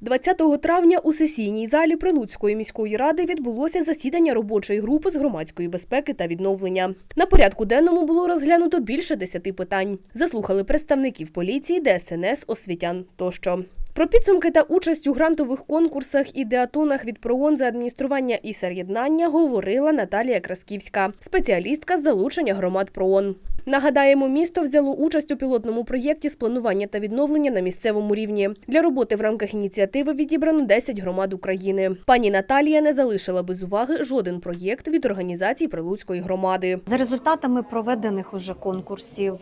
20 травня у сесійній залі Прилуцької міської ради відбулося засідання робочої групи з громадської безпеки та відновлення. На порядку денному було розглянуто більше десяти питань. Заслухали представників поліції, ДСНС, освітян тощо. Про підсумки та участь у грантових конкурсах і деатонах від ПРООН за адміністрування і сер'єднання говорила Наталія Красківська, спеціалістка з залучення громад ПРООН. Нагадаємо, місто взяло участь у пілотному проєкті з планування та відновлення на місцевому рівні. Для роботи в рамках ініціативи відібрано 10 громад України. Пані Наталія не залишила без уваги жоден проєкт від організацій Прилуцької громади. За результатами проведених уже конкурсів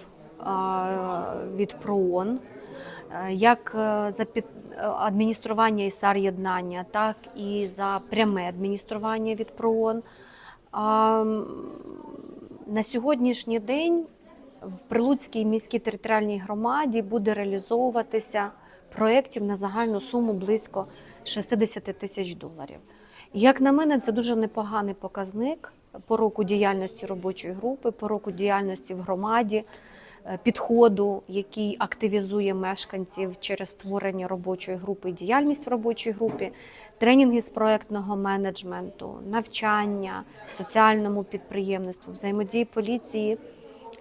від ПРООН, е, як е, за е, адміністрування і САР-єднання, так і за пряме адміністрування від ПРООН. На сьогоднішній день в Прилуцькій міській територіальній громаді буде реалізовуватися проєктів на загальну суму близько 60 тисяч доларів. Як на мене, це дуже непоганий показник по року діяльності робочої групи, по року діяльності в громаді, е, підходу, який активізує мешканців через створення робочої групи і діяльність в робочій групі, тренінги з проектного менеджменту, навчання соціальному підприємництву, взаємодії поліції.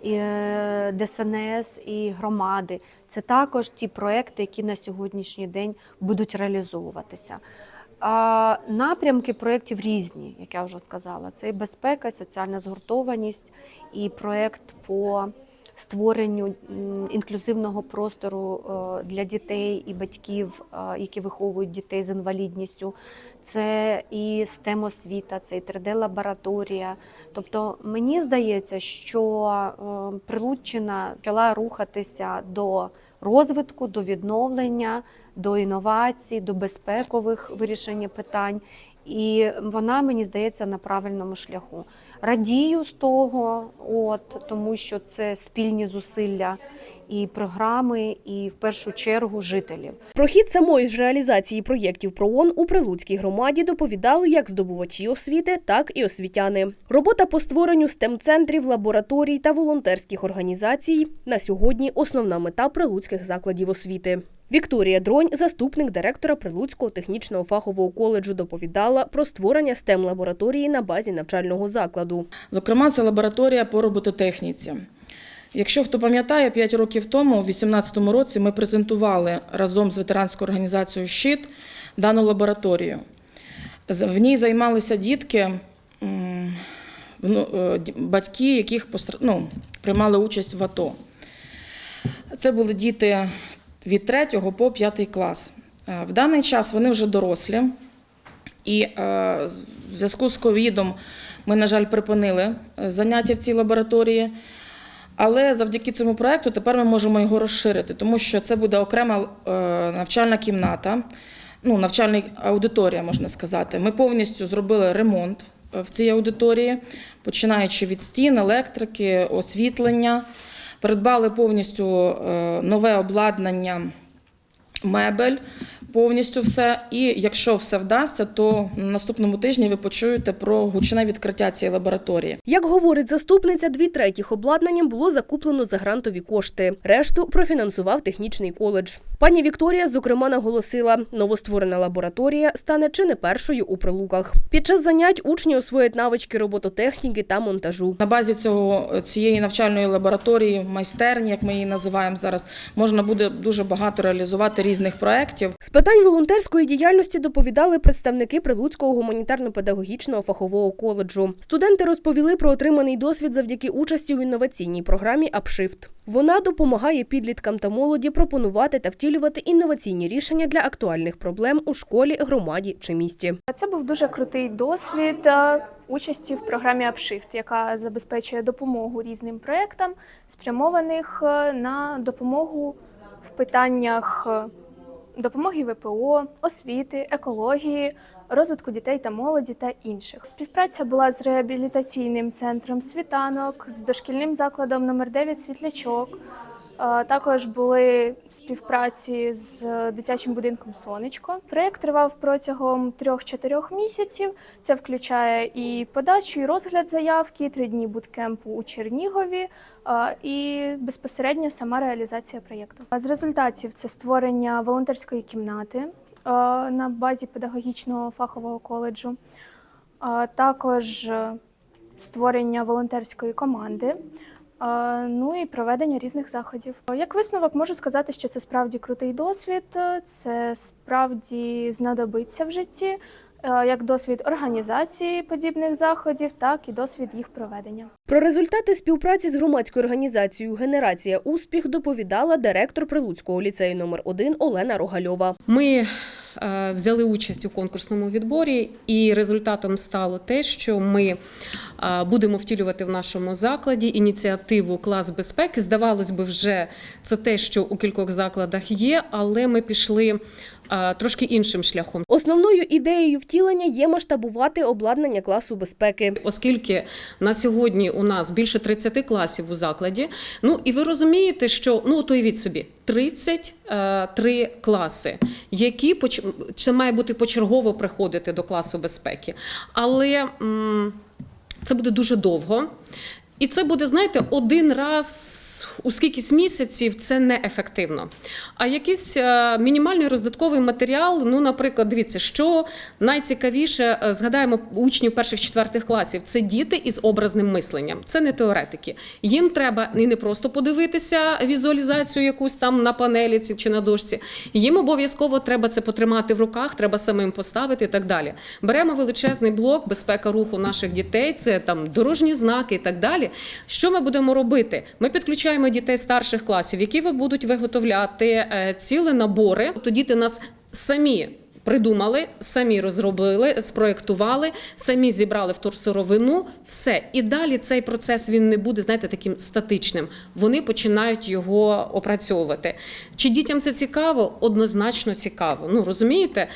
Е, ДСНС і громади це також ті проекти, які на сьогоднішній день будуть реалізовуватися. А, Напрямки проєктів різні, як я вже сказала. Це і безпека, і соціальна згуртованість, і проєкт по створенню інклюзивного простору е, для дітей і батьків, е, які виховують дітей з інвалідністю. Це і STEM освіта, це і 3D-лабораторія. Тобто мені здається, що е, Прилуччина почала рухатися до розвитку, до відновлення, до інновацій, до безпекових вирішення питань. І вона мені здається на правильному шляху. Радію з того, от тому що це спільні зусилля і програми, і в першу чергу жителів. Про хід самої ж реалізації проєктів ПРООН у Прилуцькій громаді доповідали як здобувачі освіти, так і освітяни. Робота по створенню STEM-центрів, лабораторій та волонтерських організацій на сьогодні основна мета прилуцьких закладів освіти. Вікторія Дронь, заступник директора Прилуцького технічного фахового коледжу, доповідала про створення STEM-лабораторії на базі навчального закладу. Зокрема, це лабораторія по робототехніці. Якщо хто пам'ятає, 5 років тому, у 2018 році, ми презентували разом з ветеранською організацією Щит дану лабораторію. В ній займалися дітки, е, батьки, яких ну, приймали участь в АТО. Це були діти від 3 по 5 клас. Е, В даний час вони вже дорослі. І е, в зв'язку з ковідом ми, на жаль, припинили заняття в цій лабораторії. Але завдяки цьому проекту тепер ми можемо його розширити, тому що це буде окрема е, навчальна кімната, ну, навчальна аудиторія, можна сказати. Ми повністю зробили ремонт е, в цій аудиторії, починаючи від стін, електрики, освітлення. Придбали повністю е, нове обладнання мебель, повністю все. І якщо все вдасться, то на наступному тижні ви почуєте про гучне відкриття цієї лабораторії. Як говорить заступниця, дві третіх обладнанням було закуплено за грантові кошти. Решту профінансував технічний коледж. Пані Вікторія, зокрема, наголосила, новостворена лабораторія стане чи не першою у прилуках. Під час занять учні освоять навички робототехніки та монтажу. На базі цього цієї навчальної лабораторії, майстерні, як ми її називаємо зараз, можна буде дуже багато реалізувати різних проєктів. З питань волонтерської діяльності доповідали представники Прилуцького гуманітарно-педагогічного фахового коледжу. Студенти розповіли про отриманий досвід завдяки участі у інноваційній програмі «Апшифт». Вона допомагає підліткам та молоді пропонувати та втілювати інноваційні рішення для актуальних проблем у школі, громаді чи місті. Це був дуже крутий досвід е, участі в програмі Upshift, яка забезпечує допомогу різним проєктам, спрямованих е, на допомогу в питаннях е, допомоги ВПО, освіти, екології, розвитку дітей та молоді та інших. Співпраця була з реабілітаційним центром світанок, з дошкільним закладом номер 9 Світлячок. Е, Також були співпраці з дитячим будинком Сонечко. Проєкт тривав протягом 3-4 місяців. Це включає і подачу, і розгляд заявки, три дні буткемпу у Чернігові е, і безпосередньо сама реалізація проєкту. З результатів це створення волонтерської кімнати. на базі педагогічного фахового коледжу, також е, створення волонтерської команди. Ну і проведення різних заходів. Як висновок можу сказати, що це справді крутий досвід, е, це справді знадобиться в житті, е, як досвід організації подібних заходів, так і досвід їх проведення. Про результати співпраці з громадською організацією Генерація успіх доповідала директор Прилуцького ліцею номер 1 Олена Рогальова. Ми е, взяли участь у конкурсному відборі, і результатом стало те, що ми е, будемо втілювати в нашому закладі ініціативу клас безпеки. Здавалось би, вже це те, що у кількох закладах є, але ми пішли е, трошки іншим шляхом. Основною ідеєю втілення є масштабувати обладнання класу безпеки. Оскільки на сьогодні у нас більше 30 класів у закладі, ну і ви розумієте, що ну от уявіть собі 33 класи, які це має бути почергово приходити до класу безпеки, але це буде дуже довго. І це буде, знаєте, один раз у скількись місяців це неефективно. А якийсь е, мінімальний роздатковий матеріал, ну, наприклад, дивіться, що найцікавіше, е, згадаємо учнів перших четвертих класів, це діти із образним мисленням, це не теоретики. Їм треба і не просто подивитися візуалізацію якусь там на панелі чи на дошці. Їм обов'язково треба це потримати в руках, треба самим поставити і так далі. Беремо величезний блок безпека руху наших дітей, це там дорожні знаки і так далі. Що ми будемо робити? Ми підключаємо дітей старших класів, які будуть виготовляти е, цілі набори. То діти нас самі. Придумали, самі розробили, спроєктували, самі зібрали вторсировину, все. І далі цей процес він не буде, знаєте, таким статичним. Вони починають його опрацьовувати. Чи дітям це цікаво? Однозначно цікаво. Ну розумієте,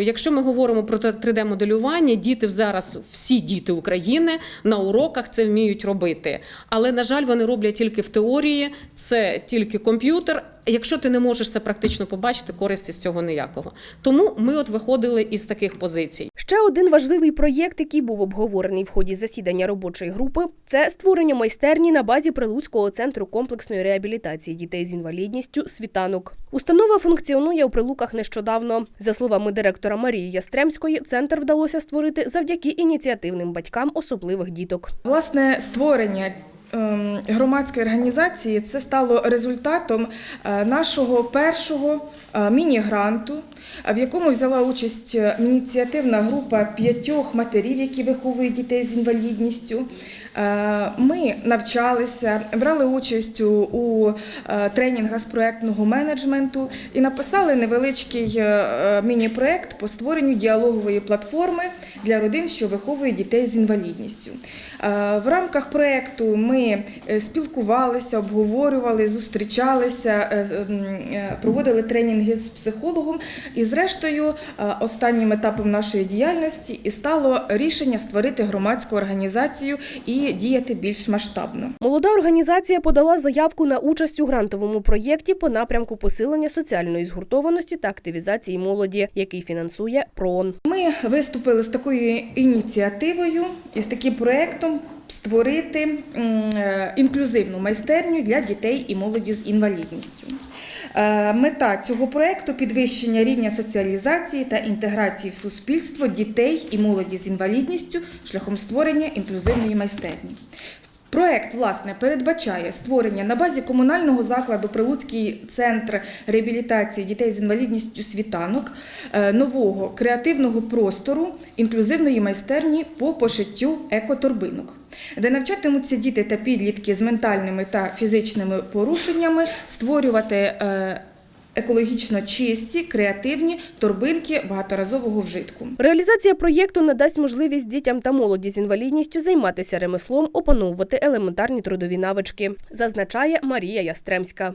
якщо ми говоримо про 3D-моделювання, діти зараз, всі діти України на уроках це вміють робити. Але, на жаль, вони роблять тільки в теорії, це тільки комп'ютер. Якщо ти не можеш це практично побачити, користі з цього ніякого. Тому ми от виходили із таких позицій. Ще один важливий проєкт, який був обговорений в ході засідання робочої групи, це створення майстерні на базі Прилуцького центру комплексної реабілітації дітей з інвалідністю Світанок. Установа функціонує у прилуках нещодавно. За словами директора Марії Ястремської, центр вдалося створити завдяки ініціативним батькам особливих діток. Власне, створення громадської організації це стало результатом е, нашого першого е, міні-гранту, в якому взяла участь е, ініціативна група п'ятьох матерів, які виховують дітей з інвалідністю. Ми навчалися, брали участь у- тренінгах з проектного менеджменту і написали невеличкий міні-проект по створенню діалогової платформи для родин, що виховують дітей з інвалідністю. В рамках проекту ми е, спілкувалися, обговорювали, зустрічалися, е, е, проводили тренінги з психологом. І, зрештою, останнім етапом нашої діяльності і стало рішення створити громадську організацію і діяти більш масштабно. Молода організація подала заявку на участь у грантовому проєкті по напрямку посилення соціальної згуртованості та активізації молоді, який фінансує ПРООН. Ми виступили з такою ініціативою і з таким проєктом створити е, інклюзивну майстерню для дітей і молоді з інвалідністю. Е, Мета цього проєкту підвищення рівня соціалізації та інтеграції в суспільство дітей і молоді з інвалідністю шляхом створення інклюзивної майстерні. Проект власне передбачає створення на базі комунального закладу Прилуцький центр реабілітації дітей з інвалідністю світанок е, нового креативного простору інклюзивної майстерні по пошиттю екоторбинок, де навчатимуться діти та підлітки з ментальними та фізичними порушеннями створювати е, екологічно чисті, креативні торбинки багаторазового вжитку. Реалізація проєкту надасть можливість дітям та молоді з інвалідністю займатися ремеслом, опановувати елементарні трудові навички, зазначає Марія Ястремська.